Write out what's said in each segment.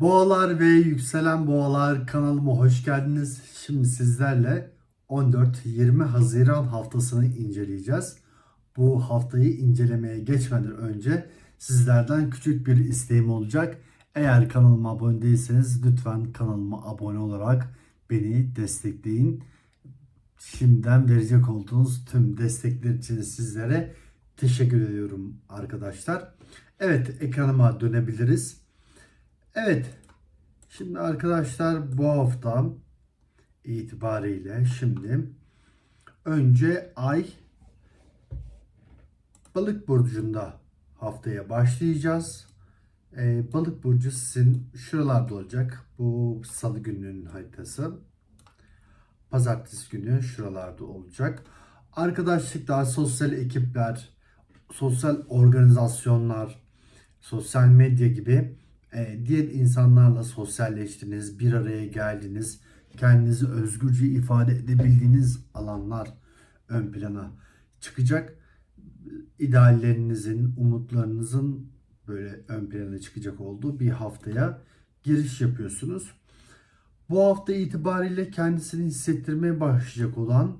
Boğalar ve yükselen boğalar kanalıma hoş geldiniz. Şimdi sizlerle 14-20 Haziran haftasını inceleyeceğiz. Bu haftayı incelemeye geçmeden önce sizlerden küçük bir isteğim olacak. Eğer kanalıma abone değilseniz lütfen kanalıma abone olarak beni destekleyin. Şimdiden verecek olduğunuz tüm destekler için sizlere teşekkür ediyorum arkadaşlar. Evet ekranıma dönebiliriz. Evet. Şimdi arkadaşlar bu hafta itibariyle şimdi önce ay balık burcunda haftaya başlayacağız. Ee, balık burcu sizin şuralarda olacak. Bu salı gününün haritası. Pazartesi günü şuralarda olacak. Arkadaşlıklar, sosyal ekipler, sosyal organizasyonlar, sosyal medya gibi e, diğer insanlarla sosyalleştiniz, bir araya geldiniz, kendinizi özgürce ifade edebildiğiniz alanlar ön plana çıkacak. İdeallerinizin, umutlarınızın böyle ön plana çıkacak olduğu bir haftaya giriş yapıyorsunuz. Bu hafta itibariyle kendisini hissettirmeye başlayacak olan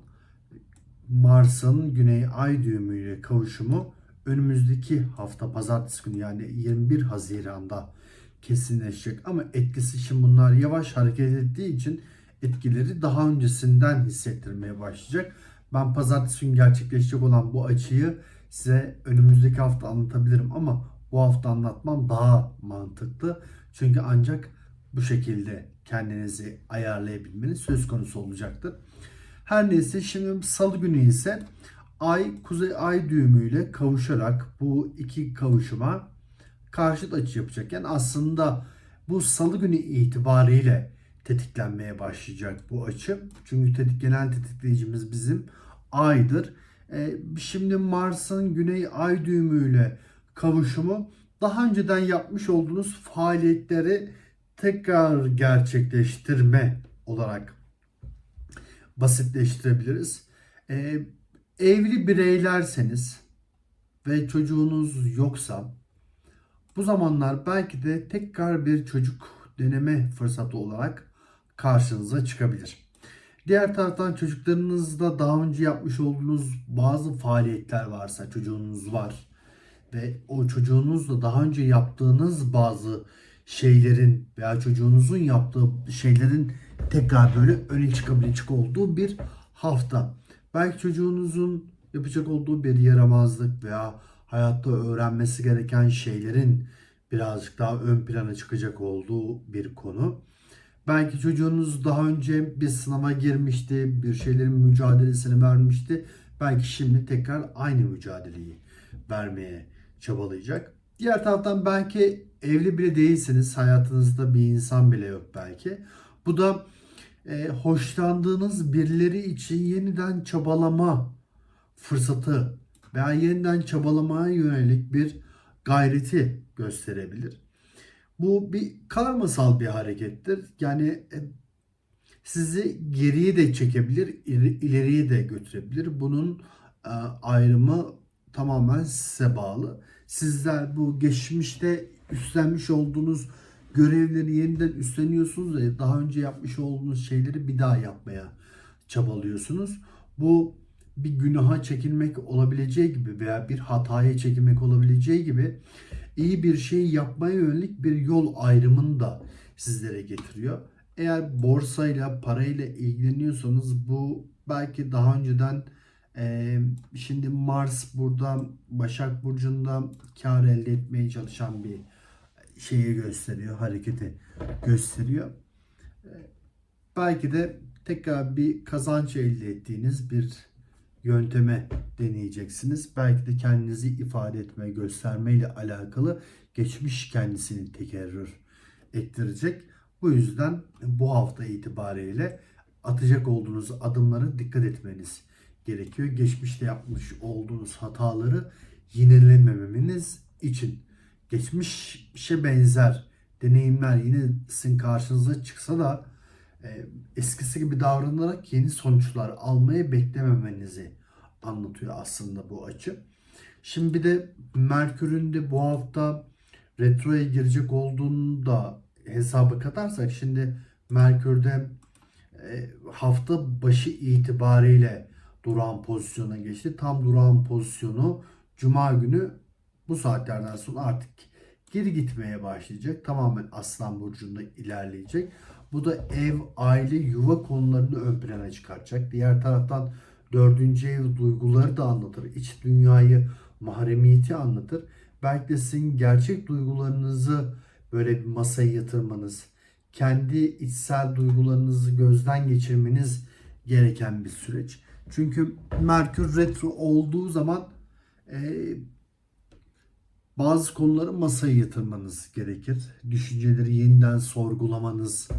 Mars'ın Güney Ay düğümüyle kavuşumu önümüzdeki hafta pazartesi günü yani 21 Haziran'da kesinleşecek. Ama etkisi şimdi bunlar yavaş hareket ettiği için etkileri daha öncesinden hissettirmeye başlayacak. Ben pazartesi günü gerçekleşecek olan bu açıyı size önümüzdeki hafta anlatabilirim ama bu hafta anlatmam daha mantıklı. Çünkü ancak bu şekilde kendinizi ayarlayabilmeniz söz konusu olacaktır. Her neyse şimdi salı günü ise ay kuzey ay düğümüyle kavuşarak bu iki kavuşuma karşıt açı yapacak. Yani aslında bu salı günü itibariyle tetiklenmeye başlayacak bu açı. Çünkü tetik, genel tetikleyicimiz bizim aydır. Ee, şimdi Mars'ın güney ay düğümüyle kavuşumu daha önceden yapmış olduğunuz faaliyetleri tekrar gerçekleştirme olarak basitleştirebiliriz. Ee, evli bireylerseniz ve çocuğunuz yoksa bu zamanlar belki de tekrar bir çocuk deneme fırsatı olarak karşınıza çıkabilir. Diğer taraftan çocuklarınızda daha önce yapmış olduğunuz bazı faaliyetler varsa çocuğunuz var ve o çocuğunuzla daha önce yaptığınız bazı şeylerin veya çocuğunuzun yaptığı şeylerin tekrar böyle öne çıkabilecek olduğu bir hafta. Belki çocuğunuzun yapacak olduğu bir yaramazlık veya hayatta öğrenmesi gereken şeylerin birazcık daha ön plana çıkacak olduğu bir konu. Belki çocuğunuz daha önce bir sınava girmişti, bir şeylerin mücadelesini vermişti. Belki şimdi tekrar aynı mücadeleyi vermeye çabalayacak. Diğer taraftan belki evli bile değilsiniz, hayatınızda bir insan bile yok belki. Bu da e, hoşlandığınız birileri için yeniden çabalama fırsatı veya yeniden çabalamaya yönelik bir gayreti gösterebilir. Bu bir karmasal bir harekettir. Yani e, sizi geriye de çekebilir, ileriye de götürebilir. Bunun e, ayrımı tamamen size bağlı. Sizler bu geçmişte üstlenmiş olduğunuz görevleri yeniden üstleniyorsunuz ve daha önce yapmış olduğunuz şeyleri bir daha yapmaya çabalıyorsunuz. Bu bir günaha çekilmek olabileceği gibi veya bir hataya çekilmek olabileceği gibi iyi bir şey yapmaya yönelik bir yol ayrımını da sizlere getiriyor. Eğer borsayla, parayla ilgileniyorsanız bu belki daha önceden e, şimdi Mars burada Başak Burcu'nda kar elde etmeye çalışan bir şeyi gösteriyor, hareketi gösteriyor. E, belki de tekrar bir kazanç elde ettiğiniz bir yönteme deneyeceksiniz. Belki de kendinizi ifade etme, gösterme ile alakalı geçmiş kendisini tekerrür ettirecek. Bu yüzden bu hafta itibariyle atacak olduğunuz adımlara dikkat etmeniz gerekiyor. Geçmişte yapmış olduğunuz hataları yinelememeniz için. Geçmişe benzer deneyimler yine sizin karşınıza çıksa da eskisi gibi davranarak yeni sonuçlar almayı beklememenizi anlatıyor aslında bu açı. Şimdi bir de Merkür'ün de bu hafta retroya girecek olduğunu da hesaba katarsak şimdi Merkür'de e, hafta başı itibariyle durağan pozisyona geçti. Tam durağan pozisyonu Cuma günü bu saatlerden sonra artık geri gitmeye başlayacak. Tamamen Aslan Burcu'nda ilerleyecek. Bu da ev, aile, yuva konularını ön plana çıkaracak. Diğer taraftan dördüncü ev duyguları da anlatır. İç dünyayı, mahremiyeti anlatır. Belki de sizin gerçek duygularınızı böyle bir masaya yatırmanız, kendi içsel duygularınızı gözden geçirmeniz gereken bir süreç. Çünkü Merkür retro olduğu zaman e, bazı konuları masaya yatırmanız gerekir. Düşünceleri yeniden sorgulamanız,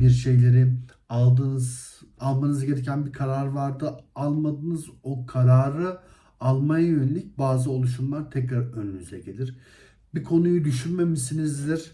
bir şeyleri aldığınız, almanız gereken bir karar vardı. Almadınız o kararı almaya yönelik bazı oluşumlar tekrar önünüze gelir. Bir konuyu düşünmemişsinizdir.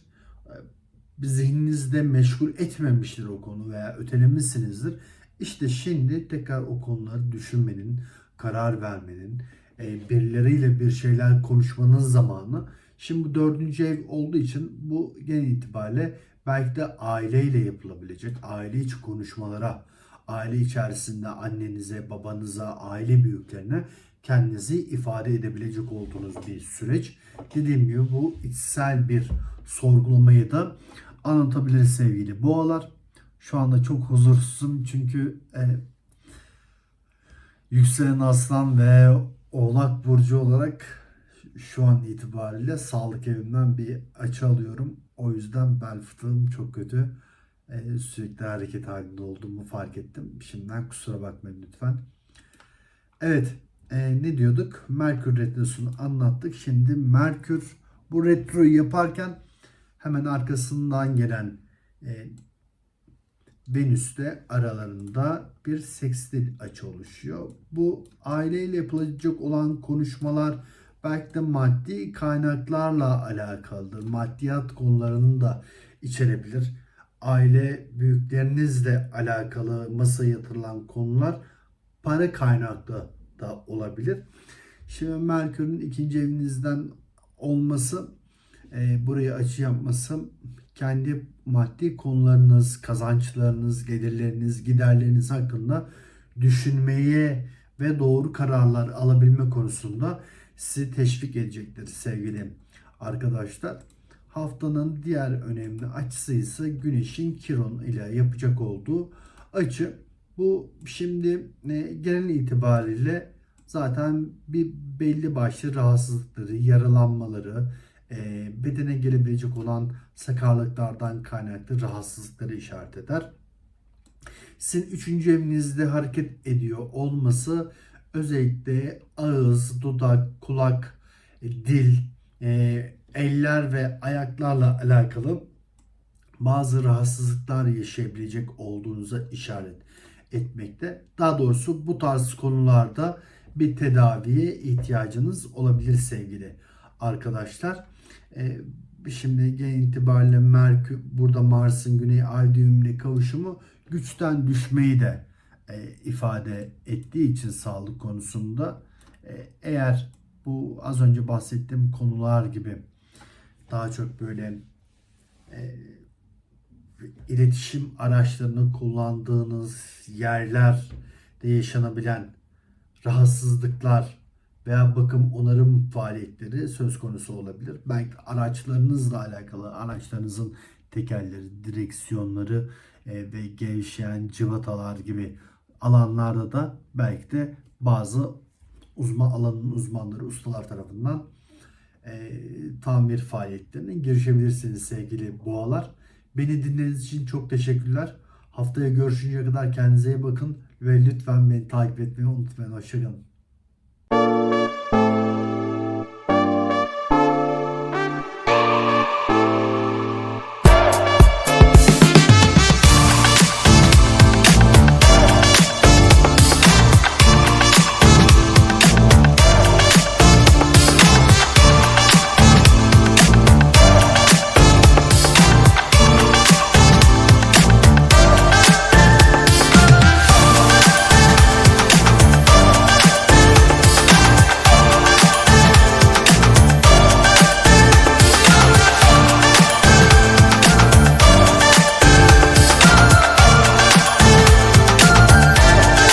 Zihninizde meşgul etmemiştir o konu veya ötelemişsinizdir. İşte şimdi tekrar o konuları düşünmenin, karar vermenin, e, birileriyle bir şeyler konuşmanın zamanı. Şimdi bu dördüncü ev olduğu için bu genel itibariyle belki de aileyle yapılabilecek, aile içi konuşmalara, aile içerisinde annenize, babanıza, aile büyüklerine kendinizi ifade edebilecek olduğunuz bir süreç. Dediğim gibi bu içsel bir sorgulamayı da anlatabilir sevgili boğalar. Şu anda çok huzursuzum çünkü e, yükselen aslan ve oğlak burcu olarak şu an itibariyle sağlık evimden bir açı alıyorum. O yüzden bel fıtığım çok kötü. E, sürekli hareket halinde olduğumu fark ettim. Şimdiden kusura bakmayın lütfen. Evet e, ne diyorduk? Merkür Retrosu'nu anlattık. Şimdi Merkür bu retroyu yaparken hemen arkasından gelen e, Venüs'te aralarında bir sekstil açı oluşuyor. Bu aileyle yapılacak olan konuşmalar belki de maddi kaynaklarla alakalıdır. Maddiyat konularını da içerebilir. Aile büyüklerinizle alakalı masaya yatırılan konular para kaynaklı da olabilir. Şimdi Merkür'ün ikinci evinizden olması, e, buraya açı yapması kendi maddi konularınız, kazançlarınız, gelirleriniz, giderleriniz hakkında düşünmeye ve doğru kararlar alabilme konusunda sizi teşvik edecektir sevgili arkadaşlar. Haftanın diğer önemli açısı ise Güneş'in Kiron ile yapacak olduğu açı. Bu şimdi e, genel itibariyle zaten bir belli başlı rahatsızlıkları, yaralanmaları, e, bedene gelebilecek olan sakarlıklardan kaynaklı rahatsızlıkları işaret eder. Sizin üçüncü evinizde hareket ediyor olması özellikle ağız, dudak, kulak, e, dil, e, eller ve ayaklarla alakalı bazı rahatsızlıklar yaşayabilecek olduğunuza işaret etmekte. Daha doğrusu bu tarz konularda bir tedaviye ihtiyacınız olabilir sevgili arkadaşlar. E, şimdi genel itibariyle Merkür burada Mars'ın Güney Ay düğümüne kavuşumu güçten düşmeyi de ifade ettiği için sağlık konusunda e, eğer bu az önce bahsettiğim konular gibi daha çok böyle e, iletişim araçlarını kullandığınız yerlerde yaşanabilen rahatsızlıklar veya bakım onarım faaliyetleri söz konusu olabilir. Belki araçlarınızla alakalı araçlarınızın tekerleri, direksiyonları e, ve gevşeyen cıvatalar gibi alanlarda da belki de bazı uzman alanın uzmanları, ustalar tarafından e, tamir faaliyetlerine girişebilirsiniz sevgili boğalar. Beni dinlediğiniz için çok teşekkürler. Haftaya görüşünceye kadar kendinize iyi bakın ve lütfen beni takip etmeyi unutmayın. Hoşçakalın.